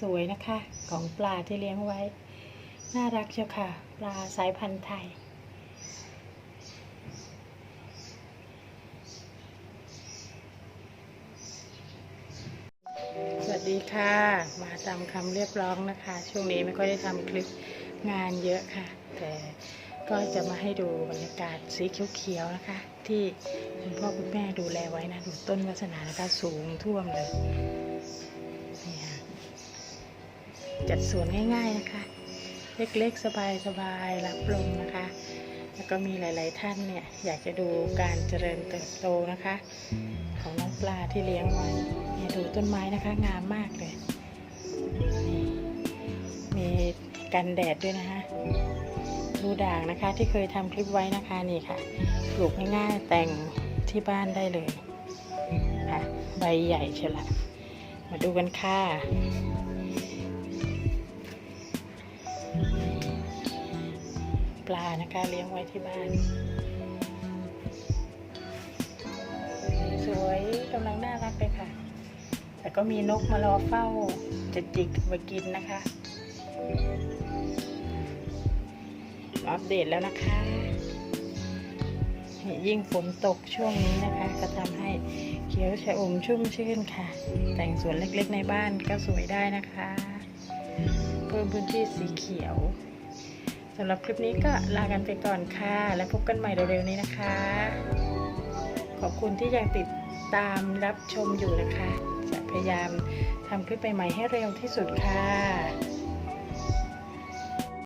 สวยๆนะคะ ของปลาที่เลี้ยงไว้ น่ารักเชียวค่ะ ปลาสายพันธุ์ไทย สวัสดีค่ะ มาตามคำเรียกร้องนะคะ ช่วงนี้ไม่ค่อยได้ทำคลิปงานเยอะค่ะ แต่ก็จะมาให้ดูบรรยากาศสีเขียวๆนะคะ ที่คุณพ่อคุณแม่ดูแลไว้นะ ดูต้นวัสนานะคะสูงท่วมเลย จัดสวนง่าย ๆนะคะ เล็กๆสบายๆรับลมนะคะ แล้วก็มีหลาย ๆท่านเนี่ยอยากจะดูการเจริญเติบโตนะคะ ของน้องปลาที่เลี้ยงไว้เนี่ยดูต้นไม้นะคะงามมากเลยนี่มีกันแดดด้วยนะคะดูด่างนะคะที่เคยทำคลิปไว้นะคะนี่ค่ะปลูกง่ายๆแต่งที่บ้านได้เลยค่ะใบใหญ่เชียวละมาดูกันค่ะ ปลานะคะ เลี้ยงไว้ที่บ้าน สวยกำลังน่ารักเลยค่ะ แต่ก็มีนกมารอเฝ้าจะจิกมากินนะคะ อัปเดตแล้วนะคะ ยิ่งฝนตกช่วงนี้นะคะ ก็ทำให้เขียวชะอมชุ่มชื่นค่ะ แต่งสวนเล็กๆในบ้านก็สวยได้นะคะ เพิ่มพื้นที่สีเขียว สำหรับคลิปนี้ก็ลากันไปก่อนค่ะ และพบกันใหม่เร็วๆนี้นะคะ ขอบคุณที่ยังติดตามรับชมอยู่นะคะ จะพยายามทำคลิปใหม่ๆให้เร็วที่สุดค่ะ